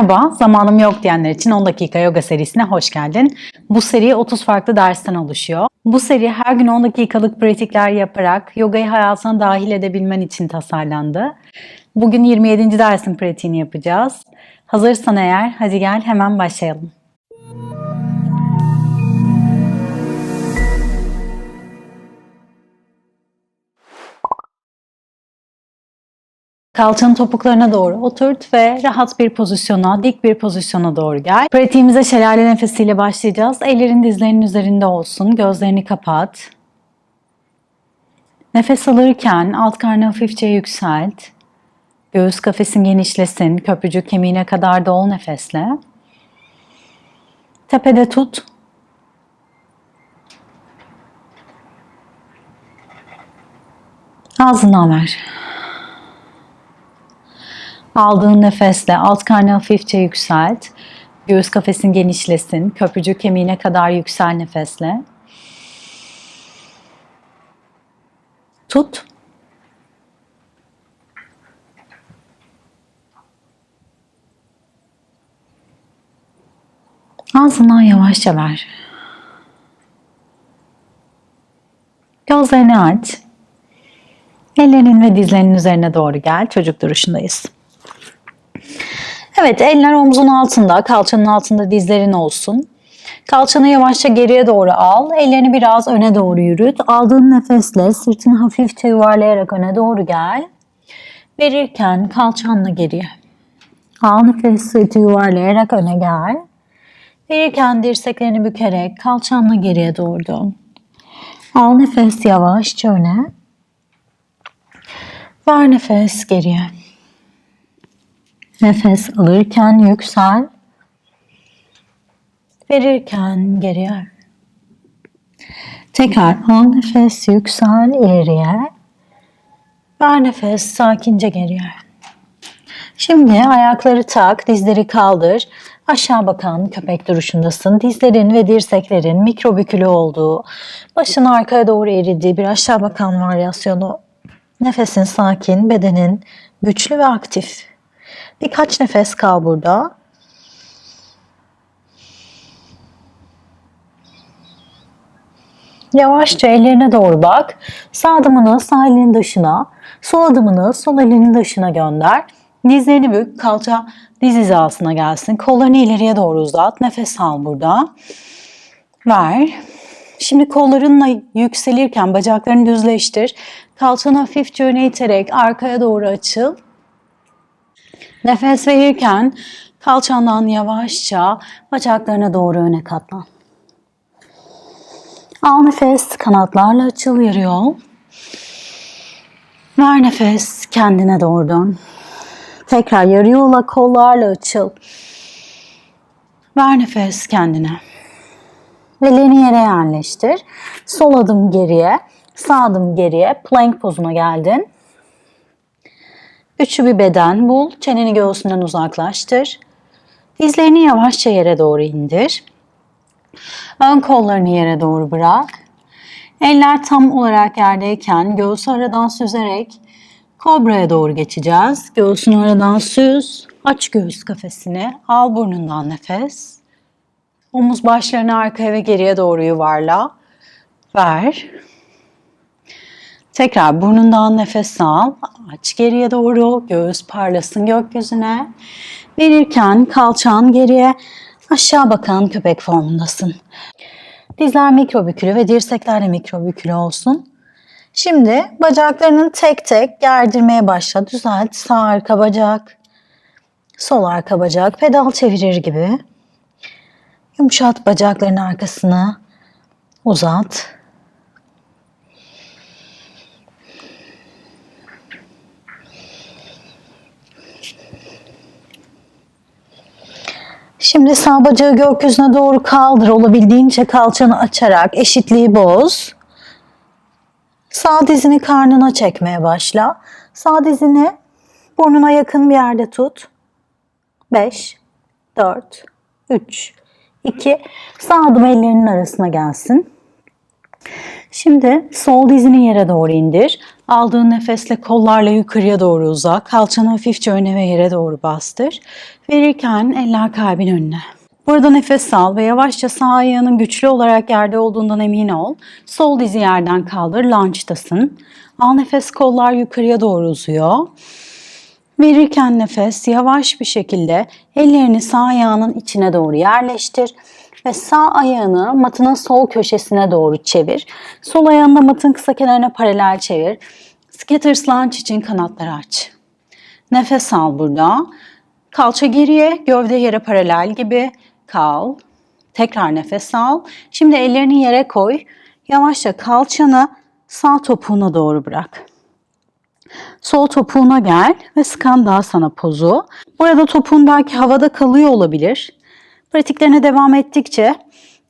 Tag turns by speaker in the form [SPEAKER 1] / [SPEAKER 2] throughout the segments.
[SPEAKER 1] Merhaba, zamanım yok diyenler için 10 dakika yoga serisine hoş geldin. Bu seri 30 farklı dersten oluşuyor. Bu seri her gün 10 dakikalık pratikler yaparak yogayı hayatına dahil edebilmen için tasarlandı. Bugün 27. dersin pratiğini yapacağız. Hazırsan eğer hadi gel hemen başlayalım. Kalçanın topuklarına doğru oturt ve rahat bir pozisyona, dik bir pozisyona doğru gel. Pratiğimize şelale nefesiyle başlayacağız. Ellerin dizlerinin üzerinde olsun. Gözlerini kapat. Nefes alırken alt karnı hafifçe yükselt. Göğüs kafesin genişlesin. Köprücük kemiğine kadar dol nefesle. Tepede tut. Ağzından ver. Aldığın nefesle alt karnı hafifçe yükselt. Göğüs kafesin genişlesin. Köprücük kemiğine kadar yüksel nefesle. Tut. Ağzından yavaşça ver. Gözlerini aç. Ellerin ve dizlerinin üzerine doğru gel. Çocuk duruşundayız. Evet eller omzun altında, kalçanın altında dizlerin olsun. Kalçanı yavaşça geriye doğru al. Ellerini biraz öne doğru yürüt. Aldığın nefesle sırtını hafifçe yuvarlayarak öne doğru gel. Verirken kalçanla geriye. Al nefes sırtı yuvarlayarak öne gel. Verirken dirseklerini bükerek kalçanla geriye doğru dön. Al nefes yavaşça öne. Ver nefes geriye. Nefes alırken yüksel. Verirken geriye. Tekrar al nefes yüksel ileriye. Ver nefes sakince geriye. Şimdi ayakları tak, dizleri kaldır. Aşağı bakan köpek duruşundasın. Dizlerin ve dirseklerin mikrobükülü olduğu, başın arkaya doğru eridiği bir aşağı bakan varyasyonu. Nefesin sakin, bedenin güçlü ve aktif. Birkaç nefes kal burada. Yavaşça ellerine doğru bak. Sağ adımını sağ elinin dışına, sol adımını sol elinin dışına gönder. Dizlerini bük, kalça diz hizasına gelsin. Kollarını ileriye doğru uzat. Nefes al burada. Ver. Şimdi kollarınla yükselirken bacaklarını düzleştir. Kalçanı hafifçe öne iterek arkaya doğru açıl. Nefes verirken kalçandan yavaşça bacaklarına doğru öne katlan. Al nefes, kanatlarla açıl yarı yol. Ver nefes, kendine doğru dön. Tekrar yarı yola kollarla açıl. Ver nefes kendine. Ellerini yere yerleştir. Sol adım geriye, sağ adım geriye. Plank pozuna geldin. Üçlü bir beden bul. Çeneni göğsünden uzaklaştır. Dizlerini yavaşça yere doğru indir. Ön kollarını yere doğru bırak. Eller tam olarak yerdeyken göğsü aradan süzerek kobraya doğru geçeceğiz. Göğsünü aradan süz. Aç göğüs kafesini. Al burnundan nefes. Omuz başlarını arkaya ve geriye doğru yuvarla. Ver. Tekrar burnundan nefes al. Aç geriye doğru. Göğüs parlasın gökyüzüne. Verirken kalçan geriye aşağı bakan köpek formundasın. Dizler mikrobükülü ve dirsekler de mikrobükülü olsun. Şimdi bacaklarını tek tek gerdirmeye başla. Düzelt. Sağ arka bacak, sol arka bacak, pedal çevirir gibi. Yumuşat bacakların arkasını. Uzat. Şimdi sağ bacağı gökyüzüne doğru kaldır. Olabildiğince kalçanı açarak eşitliği boz. Sağ dizini karnına çekmeye başla. Sağ dizini burnuna yakın bir yerde tut. 5, 4, 3, 2. Sağ adım ellerinin arasına gelsin. Şimdi sol dizini yere doğru indir. Aldığın nefesle kollarla yukarıya doğru uzak. Kalçanı hafifçe öne ve yere doğru bastır. Verirken eller kalbin önüne. Burada nefes al ve yavaşça sağ ayağının güçlü olarak yerde olduğundan emin ol. Sol dizi yerden kaldır, lunge'tasın. Al nefes, kollar yukarıya doğru uzuyor. Verirken nefes yavaş bir şekilde ellerini sağ ayağının içine doğru yerleştir ve sağ ayağını matının sol köşesine doğru çevir. Sol ayağını da matın kısa kenarına paralel çevir. Scatters lunge için kanatları aç. Nefes al burada. Kalça geriye, gövde yere paralel gibi kal. Tekrar nefes al. Şimdi ellerini yere koy. Yavaşça kalçanı sağ topuğuna doğru bırak. Sol topuğuna gel ve skandasana pozu. Burada topuğun belki havada kalıyor olabilir. Pratiklerine devam ettikçe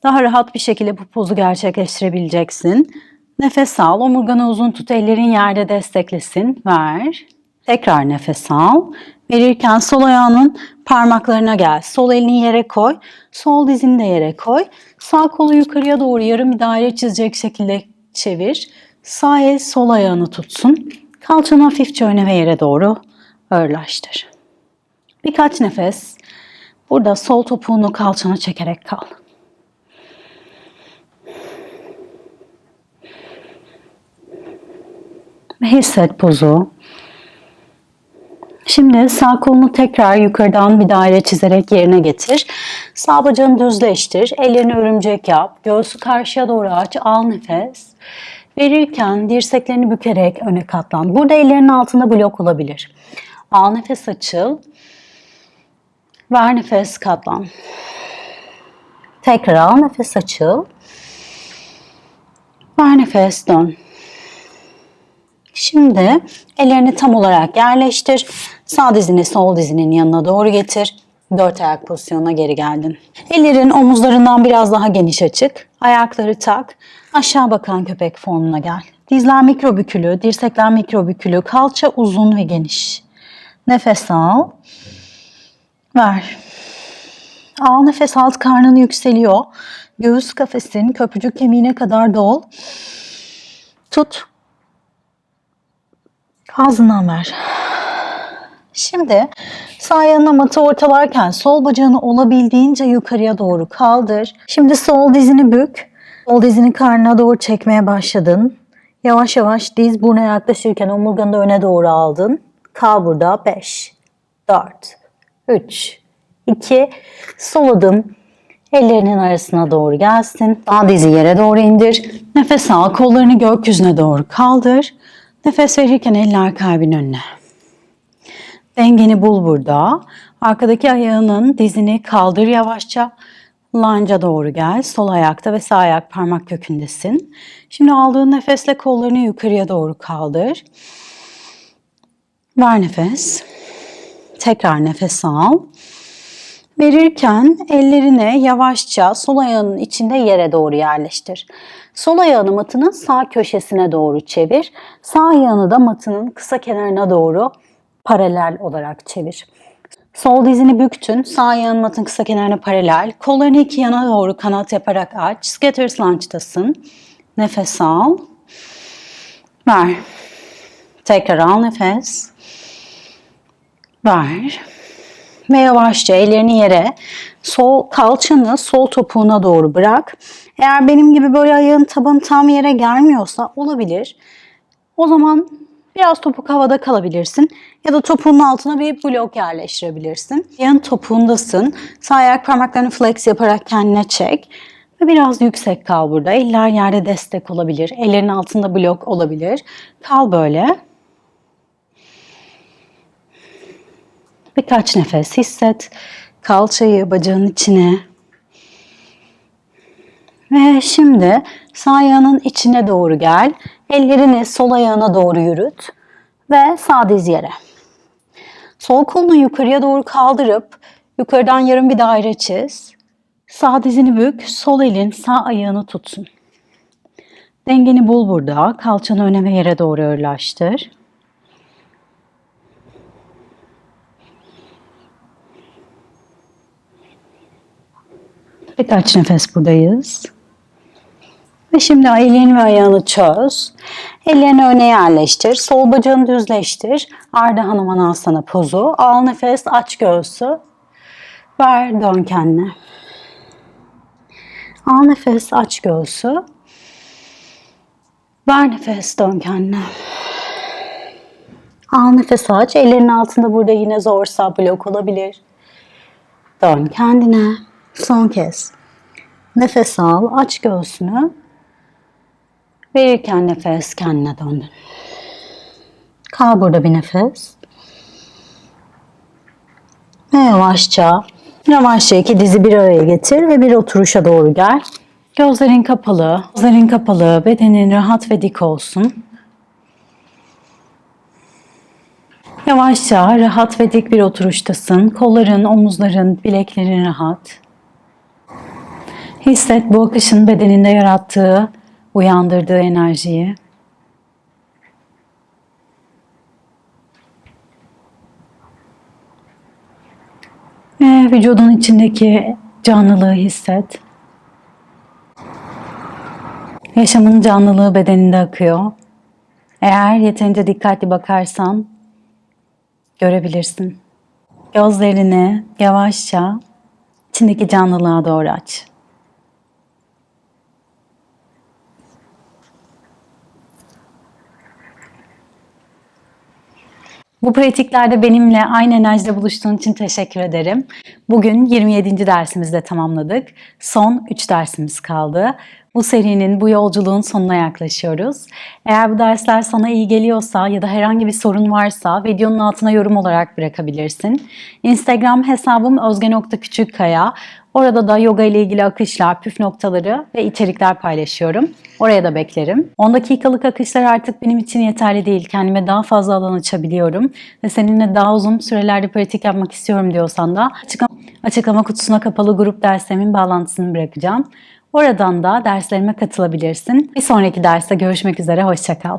[SPEAKER 1] daha rahat bir şekilde bu pozu gerçekleştirebileceksin. Nefes al, omurganı uzun tut, ellerin yerde desteklesin. Ver. Tekrar nefes al. Verirken sol ayağının parmaklarına gel. Sol elini yere koy. Sol dizini de yere koy. Sağ kolu yukarıya doğru yarım daire çizecek şekilde çevir. Sağ el sol ayağını tutsun. Kalçanı hafifçe öne ve yere doğru ağırlaştır. Birkaç nefes burada sol topuğunu kalçana çekerek kal. Ve hisset pozu. Şimdi sağ kolunu tekrar yukarıdan bir daire çizerek yerine getir. Sağ bacağını düzleştir. Ellerini örümcek yap. Göğsü karşıya doğru aç. Al nefes. Verirken dirseklerini bükerek öne katlan. Burada ellerin altında blok olabilir. Al nefes açıl. Ver nefes katlan. Tekrar al nefes açıl. Ver nefes dön. Şimdi ellerini tam olarak yerleştir. Sağ dizini sol dizinin yanına doğru getir. Dört ayak pozisyonuna geri geldin. Ellerin omuzlarından biraz daha geniş açık. Ayakları tak. Aşağı bakan köpek formuna gel. Dizler mikro bükülü, dirsekler mikro bükülü, kalça uzun ve geniş. Nefes al. Ver. Al nefes alt karnın yükseliyor. Göğüs kafesin köprücük kemiğine kadar dol. Tut. Ağzından ver. Şimdi sağ ayağına matı ortalarken sol bacağını olabildiğince yukarıya doğru kaldır. Şimdi sol dizini bük. Sol dizini karnına doğru çekmeye başladın. Yavaş yavaş diz buruna yaklaşırken omurganı da öne doğru aldın. Kal burada 5, 4, 3, 2, sol adım ellerinin arasına doğru gelsin. Sağ dizi yere doğru indir. Nefes al, kollarını gökyüzüne doğru kaldır. Nefes verirken eller kalbin önüne. Dengeni bul burada. Arkadaki ayağının dizini kaldır yavaşça. Lanca doğru gel. Sol ayakta ve sağ ayak parmak kökündesin. Şimdi aldığın nefesle kollarını yukarıya doğru kaldır. Ver nefes. Tekrar nefes al. Verirken ellerini yavaşça sol ayağının içinde yere doğru yerleştir. Sol ayağını matının sağ köşesine doğru çevir. Sağ ayağını da matının kısa kenarına doğru paralel olarak çevir. Sol dizini büktün. Sağ ayağın matın kısa kenarına paralel. Kollarını iki yana doğru kanat yaparak aç. Scatters lunge'tasın. Nefes al. Ver. Tekrar al nefes. Ver. Ve yavaşça ellerini yere sol kalçanı sol topuğuna doğru bırak. Eğer benim gibi böyle ayağın tabanı tam yere gelmiyorsa olabilir. O zaman biraz topuk havada kalabilirsin. Ya da topuğun altına bir blok yerleştirebilirsin. Yan topuğundasın. Sağ ayak parmaklarını flex yaparak kendine çek. Ve biraz yüksek kal burada. Eller yerde destek olabilir. Ellerin altında blok olabilir. Kal böyle. Birkaç nefes hisset. Kalçayı bacağın içine. Ve şimdi sağ ayağının içine doğru gel. Ellerini sol ayağına doğru yürüt. Ve sağ diz yere. Sol kolunu yukarıya doğru kaldırıp yukarıdan yarım bir daire çiz. Sağ dizini bük, sol elin sağ ayağını tutsun. Dengeni bul burada. Kalçanı öne ve yere doğru ağırlaştır. Birkaç nefes buradayız. Ve şimdi elini ve ayağını çöz. Ellerini öne yerleştir. Sol bacağını düzleştir. Arda Hanuman Asana pozu. Al nefes, aç göğsü. Ver, dön kendine. Al nefes, aç göğsü. Ver nefes, dön kendine. Al nefes aç. Ellerin altında burada yine zorsa blok olabilir. Dön kendine. Son kez. Nefes al. Aç göğsünü. Verirken nefes kendine döndün. Kal burada bir nefes. Ve yavaşça, yavaşça iki dizi bir araya getir ve bir oturuşa doğru gel. Gözlerin kapalı, gözlerin kapalı, bedenin rahat ve dik olsun. Yavaşça rahat ve dik bir oturuştasın. Kolların, omuzların, bileklerin rahat. Hisset bu akışın bedeninde yarattığı, uyandırdığı enerjiyi. Ve vücudun içindeki canlılığı hisset. Yaşamın canlılığı bedeninde akıyor. Eğer yeterince dikkatli bakarsan görebilirsin. Gözlerini yavaşça içindeki canlılığa doğru aç. Bu pratiklerde benimle aynı enerjide buluştuğun için teşekkür ederim. Bugün 27. dersimizi de tamamladık. Son 3 dersimiz kaldı. Bu serinin, bu yolculuğun sonuna yaklaşıyoruz. Eğer bu dersler sana iyi geliyorsa ya da herhangi bir sorun varsa videonun altına yorum olarak bırakabilirsin. Instagram hesabım özge.küçükkaya. Orada da yoga ile ilgili akışlar, püf noktaları ve içerikler paylaşıyorum. Oraya da beklerim. 10 dakikalık akışlar artık benim için yeterli değil. Kendime daha fazla alan açabiliyorum. Ve seninle daha uzun sürelerde pratik yapmak istiyorum diyorsan da açıklama, açıklama kutusuna kapalı grup derslerimin bağlantısını bırakacağım. Oradan da derslerime katılabilirsin. Bir sonraki derste görüşmek üzere, hoşçakal.